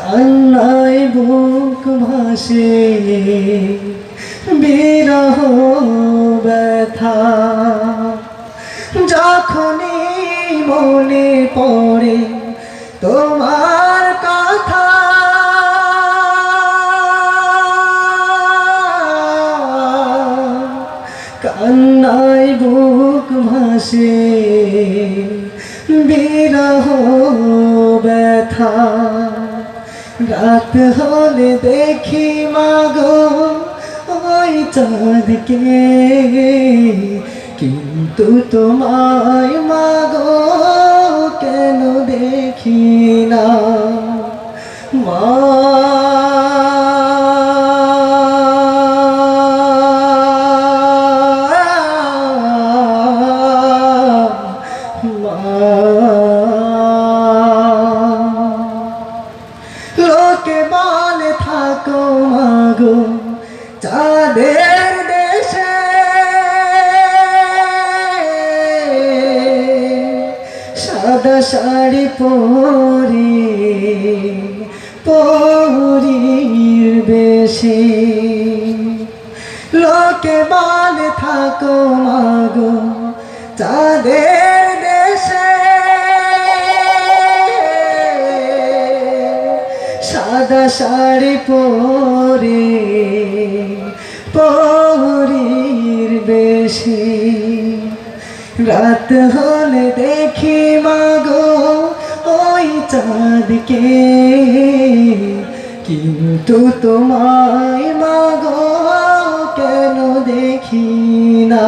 কান্নায় বুক ভাসে, বিরহ ব্যথা। যখনই মনে পড়ে তোমার কথা, কান্নায় বুক ভাসে, বিরহ ব্যথা। রাত হলে দেখি মাগো ওই চাঁদকে কিন্তু তোমায় মাগো কেন দেখি না মা লোকে বলে থাকো মাগো চাঁদের দেশে। সাদা শাড়ি পরি পরির বেশি। লোকে বলে থাকো সাদা শাড়ি পরে পরির বেশি। রাত হলে দেখি মাগো ওই চাঁদকে। কিন্তু তোমায় মাগো কেন দেখি না?